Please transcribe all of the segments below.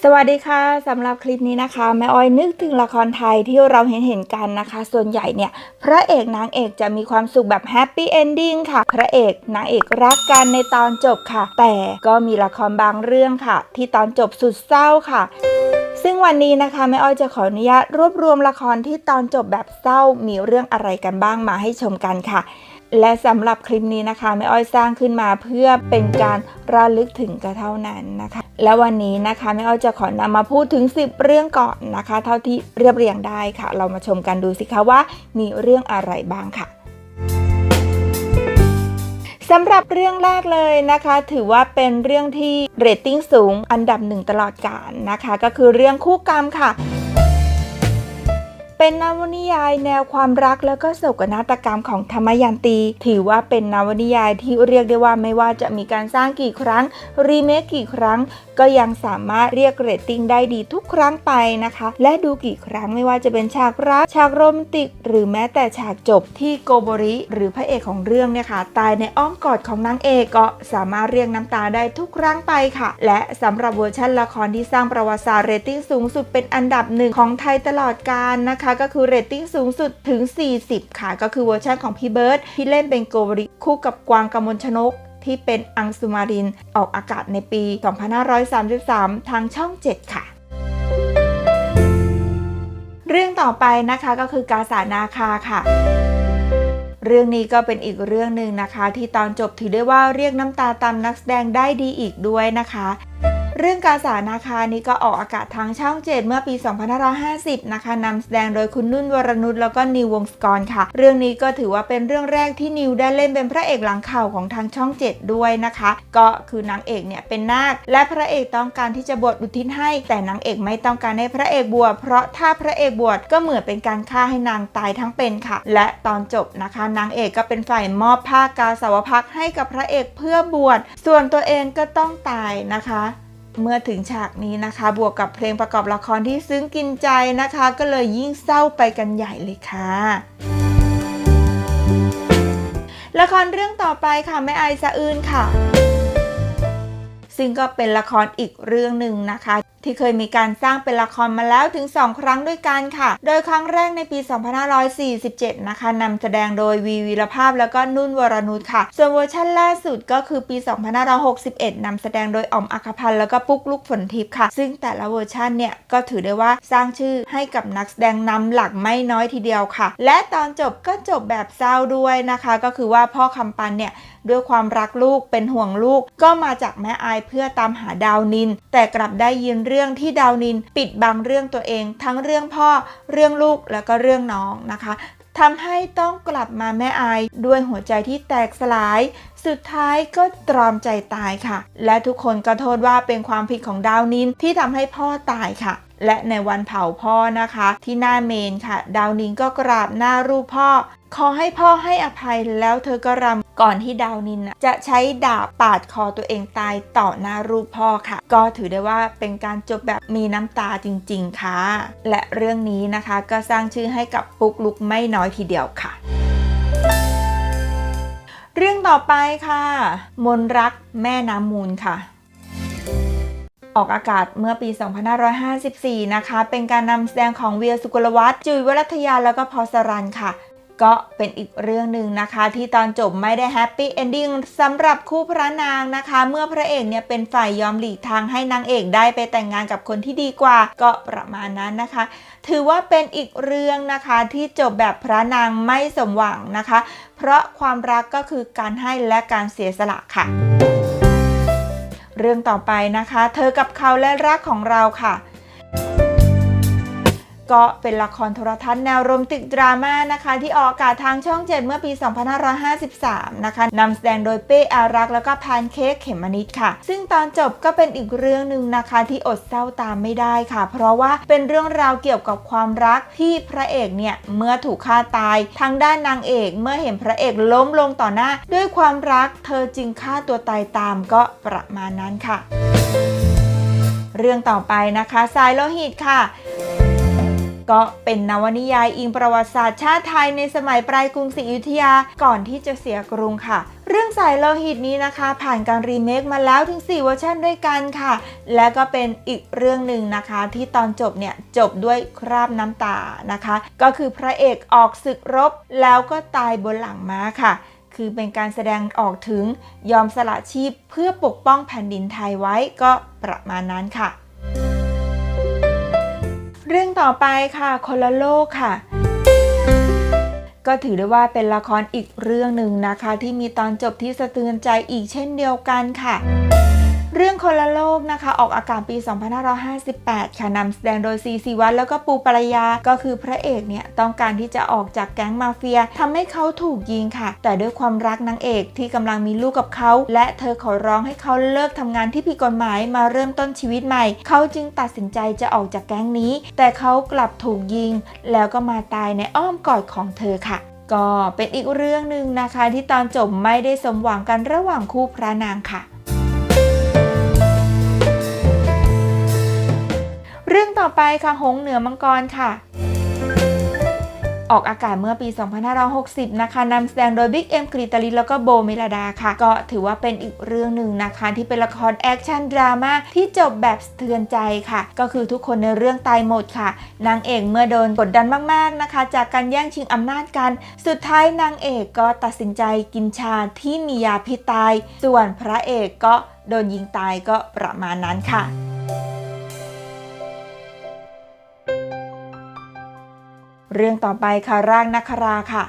สวัสดีค่ะสำหรับคลิปนี้นะคะแม่อ้อยนึกถึงละครไทยที่เราเห็นเห็นกันนะคะ ส่วนใหญ่เนี่ย พระเอกนางเอกจะมีความสุขแบบแฮปปี้เอนดิ้งค่ะ พระเอกนางเอกรักกันในตอนจบค่ะ แต่ก็มีละครบางเรื่องค่ะ ที่ตอนจบสุดเศร้าค่ะซึ่งวันนี้นะคะแม่อ้อยจะขออนุญาตรวบรวมละครที่ตอนจบแบบเศร้ามีเรื่องอะไรกันบ้างมาให้ชมกันค่ะ และสำหรับคลิปนี้นะคะแม่อ้อยสร้างขึ้นมาเพื่อเป็นการระลึกถึงก็เท่านั้นนะคะ และวันนี้นะคะแม่อ้อยจะขอนำมาพูดถึง 10 เรื่องก่อนนะคะ เท่าที่เรียบเรียงได้ค่ะ เรามาชมกันดูสิคะว่ามีเรื่องอะไรบ้างค่ะสำหรับเรื่องแรกเลยนะคะ ถือว่าเป็นเรื่องที่เรตติ้งสูงอันดับหนึ่งตลอดกาลนะคะ ก็คือเรื่องคู่กรรมค่ะ เป็นนวนิยายแนวความรักแล้วก็โศกนาฏกรรมของธรรมยันตี ถือว่าเป็นนวนิยายที่เรียกได้ว่าไม่ว่าจะมีการสร้างกี่ครั้ง รีเมคกี่ครั้ง ก็ยังสามารถเรียกเรตติ้งได้ดีทุกครั้งไปนะคะ และดูกี่ครั้งไม่ว่าจะเป็นฉากรักฉากโรแมนติก หรือแม้แต่ฉากจบที่โกโบริ หรือพระเอกของเรื่องเนี่ยค่ะตายในอ้อมกอดของนางเอกก็สามารถเรียกน้ำตาได้ทุกครั้งไปค่ะ และสำหรับเวอร์ชันละครที่สร้างประวัติศาสตร์เรตติ้งสูงสุดเป็นอันดับหนึ่งของไทยตลอดกาลนะคะก็คือเรตติ้งสูงสุดถึง 40 ค่ะ ก็คือเวอร์ชันของพี่เบิร์ดที่เล่นเป็นโกบริคู่กับกวางกมลชนกที่เป็นอังสุมารินออกอากาศในปี 2533 ทางช่อง 7 ค่ะ เรื่องต่อไปนะคะก็คือ กาสานาคาค่ะ เรื่องนี้ก็เป็นอีกเรื่องหนึ่งนะคะ ที่ตอนจบถือได้ว่าเรียกน้ำตาตามนักแสดงได้ดีอีกด้วยนะคะ เรื่องกาสานาคานี้ก็ออกอากาศทางช่องเจ็ดเมื่อปี 2550 นะคะนำแสดงโดยคุณนุ่นวรนุชแล้วก็นิววงศกรค่ะ เรื่องนี้ก็ถือว่าเป็นเรื่องแรกที่นิวได้เล่นเป็นพระเอกหลังข่าวของทางช่อง7ด้วยนะคะ ก็คือนางเอกเนี่ยเป็นนาค และพระเอกต้องการที่จะบวชอุทิศให้ แต่นางเอกไม่ต้องการให้พระเอกบวชเพราะถ้าพระเอกบวชก็เหมือนเป็นการฆ่าให้นางตายทั้งเป็นค่ะ และตอนจบนะคะนางเอกก็เป็นฝ่ายมอบผ้ากาสาวพักให้กับพระเอกเพื่อบวชส่วนตัวเองก็ต้องตายนะคะ เมื่อถึงฉากนี้นะคะ บวกกับเพลงประกอบละครที่ซึ้งกินใจนะคะ ก็เลยยิ่งเศร้าไปกันใหญ่เลยค่ะละครเรื่องต่อไปค่ะแม่ไอซะอื่นค่ะ ซึ่งก็เป็นละครอีกเรื่องหนึ่งนะคะ ที่เคยมีการสร้างเป็นละครมาแล้วถึง 2 ครั้งด้วยกันค่ะ โดยครั้งแรกในปี 2547 นะคะนำแสดงโดยวีวีรภาพแล้วก็นุ่นวรนุชค่ะ ส่วนเวอร์ชันล่าสุดก็คือปี 2561 นำแสดงโดยอมอัคพันธ์แล้วก็ปุ๊กลุกฝนทิพย์ค่ะ ซึ่งแต่ละเวอร์ชันเนี่ยก็ถือได้ว่าสร้างชื่อให้กับนักแสดงนำหลักไม่น้อยทีเดียวค่ะ และตอนจบก็จบแบบเศร้าด้วยนะคะ ก็คือว่าพ่อคำปันเนี่ย ด้วยความรักลูกเป็นห่วงลูก ก็มาจากแม่อายเพื่อตามหาดาวนิน แต่กลับได้ยินเรื่องที่ดาวนิน ปิดบังเรื่องตัวเอง ทั้งเรื่องพ่อ เรื่องลูกแล้วก็เรื่องน้องนะคะทำให้ต้องกลับมาแม่อายด้วยหัวใจที่แตกสลาย สุดท้ายก็ตรอมใจตายค่ะ และทุกคนก็โทษว่าเป็นความผิดของดาวนินที่ทำให้พ่อตายค่ะและในวันเผาพ่อนะคะ ที่หน้าเมนค่ะ ดาวนินก็กราบหน้ารูปพ่อ ขอให้พ่อให้อภัยแล้วเธอก็รำก่อนที่ดาวนินจะใช้ดาบปาดคอตัวเองตายต่อหน้ารูปพ่อค่ะ ก็ถือได้ว่าเป็นการจบแบบมีน้ำตาจริง ๆ ค่ะ และเรื่องนี้นะคะก็สร้างชื่อให้กับปุ๊กลุกไม่น้อยทีเดียวค่ะเรื่องต่อไปค่ะ มนรักแม่น้ำมูลค่ะ ออกอากาศเมื่อปี 2554 นะคะ เป็นการนำแสดงของเวียสุกลวัฒน์จุยวรัตยาแล้วก็พอสรันค่ะ ก็เป็นอีกเรื่องหนึ่งนะคะ ที่ตอนจบไม่ได้แฮปปี้เอนดิ้งสำหรับคู่พระนางนะคะ เมื่อพระเอกเนี่ยเป็นฝ่ายยอมหลีกทางให้นางเอกได้ไปแต่งงานกับคนที่ดีกว่า ก็ประมาณนั้นนะคะ ถือว่าเป็นอีกเรื่องนะคะที่จบแบบพระนางไม่สมหวังนะคะ เพราะความรักก็คือการให้และการเสียสละค่ะ เรื่องต่อไปนะคะ เธอกับเขาและรักของเราค่ะ ก็เป็นละครโทรทัศน์แนวโรแมนติกดราม่านะคะ ที่ออกอากาศทางช่อง 7 เมื่อปี 2553 นะคะนำแสดงโดยเป้อารักษ์แล้วก็แพนเค้กเขมมนิดค่ะ ซึ่งตอนจบก็เป็นอีกเรื่องหนึ่งนะคะที่อดเศร้าตามไม่ได้ค่ะ เพราะว่าเป็นเรื่องราวเกี่ยวกับความรักที่พระเอกเนี่ยเมื่อถูกฆ่าตาย ทางด้านนางเอกเมื่อเห็นพระเอกล้มลงต่อหน้า ด้วยความรักเธอจึงฆ่าตัวตายตามก็ประมาณนั้นค่ะ เรื่องต่อไปนะคะสายโลหิตค่ะ ก็เป็นนวนิยายอิงประวัติศาสตร์ชาติไทยในสมัยปลายกรุงศรีอยุธยาก่อนที่จะเสียกรุงค่ะ เรื่องสายโลหิตนี้นะคะ ผ่านการรีเมคมาแล้วถึง 4 เวอร์ชันด้วยกันค่ะ และก็เป็นอีกเรื่องหนึ่งนะคะ ที่ตอนจบเนี่ยจบด้วยคราบน้ำตานะคะ ก็คือพระเอกออกศึกรบ แล้วก็ตายบนหลังม้าค่ะคือเป็นการแสดงออกถึงยอมสละชีพเพื่อปกป้องแผ่นดินไทยไว้ก็ประมาณนั้นค่ะ เรื่องต่อไปค่ะคนละโลกค่ะ ก็ถือได้ว่าเป็นละครอีกเรื่องหนึ่งนะคะ ที่มีตอนจบที่สะเทือนใจอีกเช่นเดียวกันค่ะ เรื่องคนละโลกนะคะ ออกอากาศปี 2558 ค่ะนำแสดงโดยซีซีวัตแล้วก็ปูปรยา ก็คือพระเอกเนี่ยต้องการที่จะออกจากแก๊งมาเฟียทำให้เขาถูกยิงค่ะ แต่ด้วยความรักนางเอกที่กำลังมีลูกกับเขา และเธอขอร้องให้เขาเลิกทำงานที่ผิดกฎหมายมาเริ่มต้นชีวิตใหม่ เขาจึงตัดสินใจจะออกจากแก๊งนี้ แต่เขากลับถูกยิง แล้วก็มาตายในอ้อมกอดของเธอค่ะก็เป็นอีกเรื่องหนึ่งนะคะที่ตอนจบไม่ได้สมหวังกันระหว่างคู่พระนางค่ะ รื่องต่อไปค่ะหงเหนือมังกรค่ะ ออกอากาศเมื่อปี 2560 นะคะนำแสดงโดยบิ๊กเอ็มกรีตาลิแล้วก็โบเมลดาค่ะ ก็ถือว่าเป็นอีกเรื่องหนึ่งนะคะ ที่เป็นละครแอคชั่นดราม่าที่จบแบบสะเทือนใจค่ะ ก็คือทุกคนในเรื่องตายหมดค่ะ นางเอกเมื่อโดนกดดันมากๆนะคะ จากการแย่งชิงอำนาจกัน สุดท้ายนางเอกก็ตัดสินใจกินชาที่มียาพิษตาย ส่วนพระเอกก็โดนยิงตายก็ประมาณนั้นค่ะ รื่องต่อไปค่ะร่างนัคราค่ะ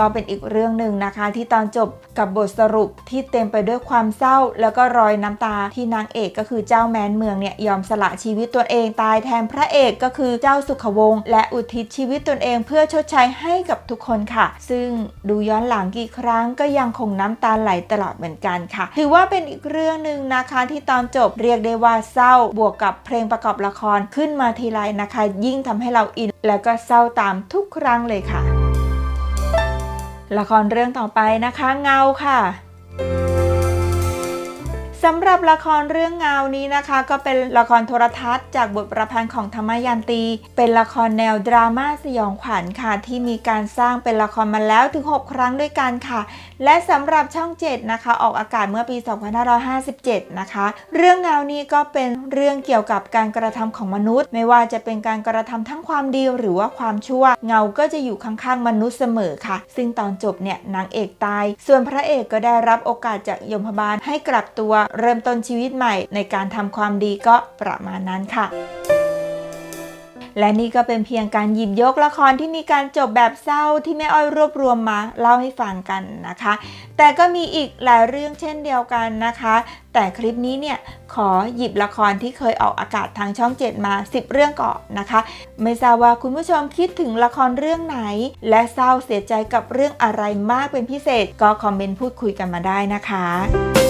ก็เป็นอีกเรื่องหนึ่งนะคะ ที่ตอนจบกับบทสรุปที่เต็มไปด้วยความเศร้า แล้วก็รอยน้ำตาที่นางเอกก็คือเจ้าแมนเมืองเนี่ยยอมสละชีวิตตัวเองตายแทนพระเอกก็คือเจ้าสุขวงศ์และอุทิศชีวิตตนเองเพื่อชดใช้ให้กับทุกคนค่ะ ซึ่งดูย้อนหลังกี่ครั้งก็ยังคงน้ำตาไหลตลอดเหมือนกันค่ะ ถือว่าเป็นอีกเรื่องหนึ่งนะคะที่ตอนจบเรียกได้ว่าเศร้าบวกกับเพลงประกอบละครขึ้นมาทีไรนะคะ ยิ่งทำให้เราอิน แล้วก็เศร้าตามทุกครั้งเลยค่ะ ละครเรื่องต่อไปนะคะเงาค่ะ สำหรับละครเรื่องเงานี้นะคะ ก็เป็นละครโทรทัศน์จากบทประพันธ์ของธรรมยันตี เป็นละครแนวดราม่าสยองขวัญค่ะ ที่มีการสร้างเป็นละครมาแล้วถึง 6 ครั้งด้วยกันค่ะ และสำหรับช่อง 7 นะคะ ออกอากาศเมื่อปี 2557 นะคะ เรื่องเงานี้ก็เป็นเรื่องเกี่ยวกับการกระทำของมนุษย์ ไม่ว่าจะเป็นการกระทำทั้งความดีหรือว่าความชั่ว เงาก็จะอยู่ข้างๆมนุษย์เสมอค่ะ ซึ่งตอนจบเนี่ยนางเอกตาย ส่วนพระเอกก็ได้รับโอกาสจากยมบาลให้กลับตัวเริ่มต้นชีวิตใหม่ในการทำความดีก็ประมาณนั้นค่ะและนี่ก็เป็นเพียงการหยิบยกละครที่มีการจบแบบเศร้าที่แม่อ้อยรวบรวมมาเล่าให้ฟังกันนะคะ แต่ก็มีอีกหลายเรื่องเช่นเดียวกันนะคะ แต่คลิปนี้เนี่ยขอหยิบละครที่เคยออกอากาศทางช่อง 7 มา 10 เรื่องก่อนนะคะ ไม่ทราบว่าคุณผู้ชมคิดถึงละครเรื่องไหน และเศร้าเสียใจกับเรื่องอะไรมากเป็นพิเศษ ก็คอมเมนต์พูดคุยกันมาได้นะคะ